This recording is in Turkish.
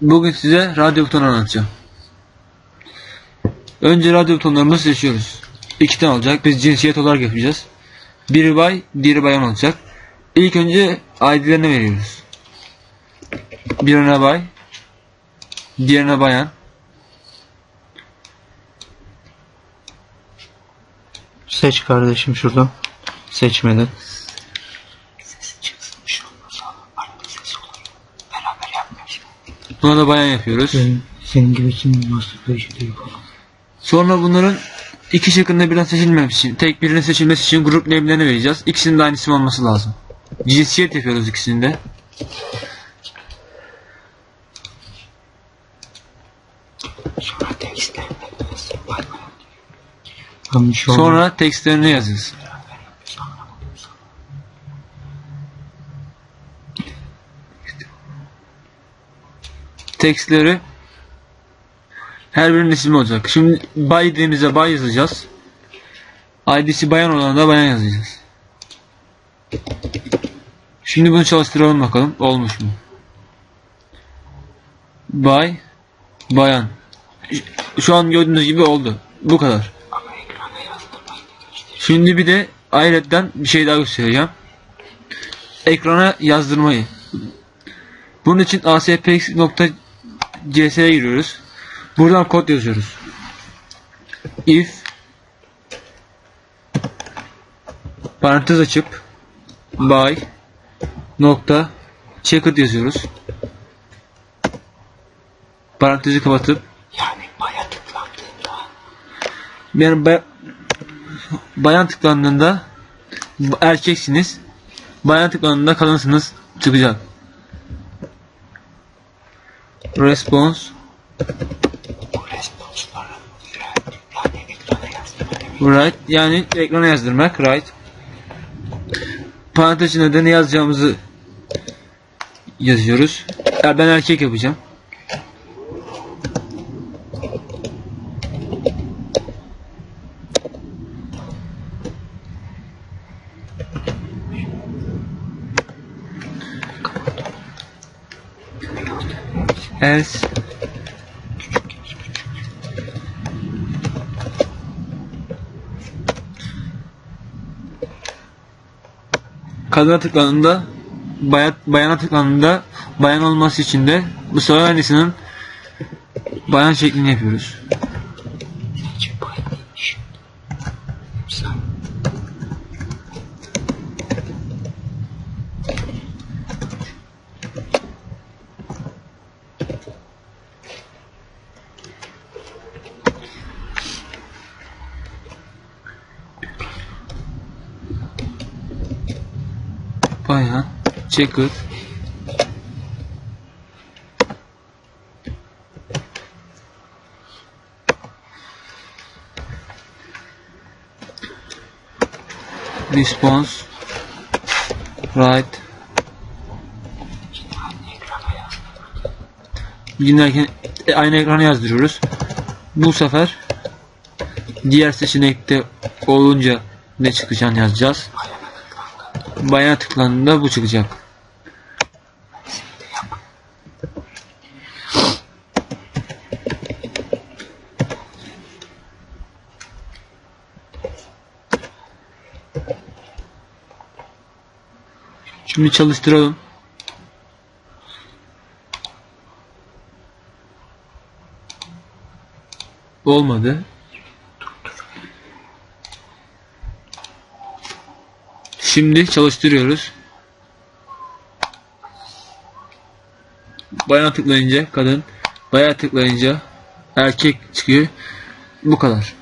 Bugün size radyo butonu anlatacağım. Önce radyo butonlarımızı seçiyoruz. İki tane olacak. Biz cinsiyet olarak yapacağız. Biri bay, diğeri bayan olacak. İlk önce ID'lerini veriyoruz. Birine bay, diğerine bayan. Seç kardeşim şuradan. Seçmedi. Buna da bayan yapıyoruz. Benim senin gibi kim master değil falan. Sonra bunların iki şıkkında birden seçilmemesi için, tek birinin seçilmesi için grup label'lerini vereceğiz. İkisinin de aynı isim olması lazım. Cinsiyet yapıyoruz ikisinde. Bir. Sonra tekstlerini yazıyoruz. Tekstleri her birinin ismi olacak. Şimdi bay dediğimizde bay yazacağız. ID'si bayan olan da bayan yazacağız. Şimdi bunu çalıştıralım bakalım. Olmuş mu? Bay bayan. Şu an gördüğünüz gibi oldu. Bu kadar. Şimdi bir de ayrıca bir şey daha göstereceğim. Ekrana yazdırmayı. Bunun için aspx.cs'ye giriyoruz. Buradan kod yazıyoruz. If parantez açıp by nokta checked yazıyoruz. Parantezi kapatıp Yani baya tıklandığında yani ba- bayan tıklandığında erkeksiniz. Bayan tıklandığında kadınsınız çıkacak. Response responsları yani ekrana yazdırmak. Right. Parantez içinde de ne yazacağımızı yazıyoruz. Ya ben erkek yapacağım. Else kadına tıklandığında bayan, bayana tıklandığında bayan olması için de bu sefer aynısının bayan şeklini yapıyoruz. Bayan checker response right dinlerken e, aynı ekrana yazdırıyoruz. Bu sefer diğer seçenekte olunca ne çıkacağını yazacağız. Bayana tıklandığında bu çıkacak. Şimdi çalıştıralım. Olmadı. Şimdi çalıştırıyoruz. Bayana tıklayınca kadın, bayağı tıklayınca erkek çıkıyor. Bu kadar.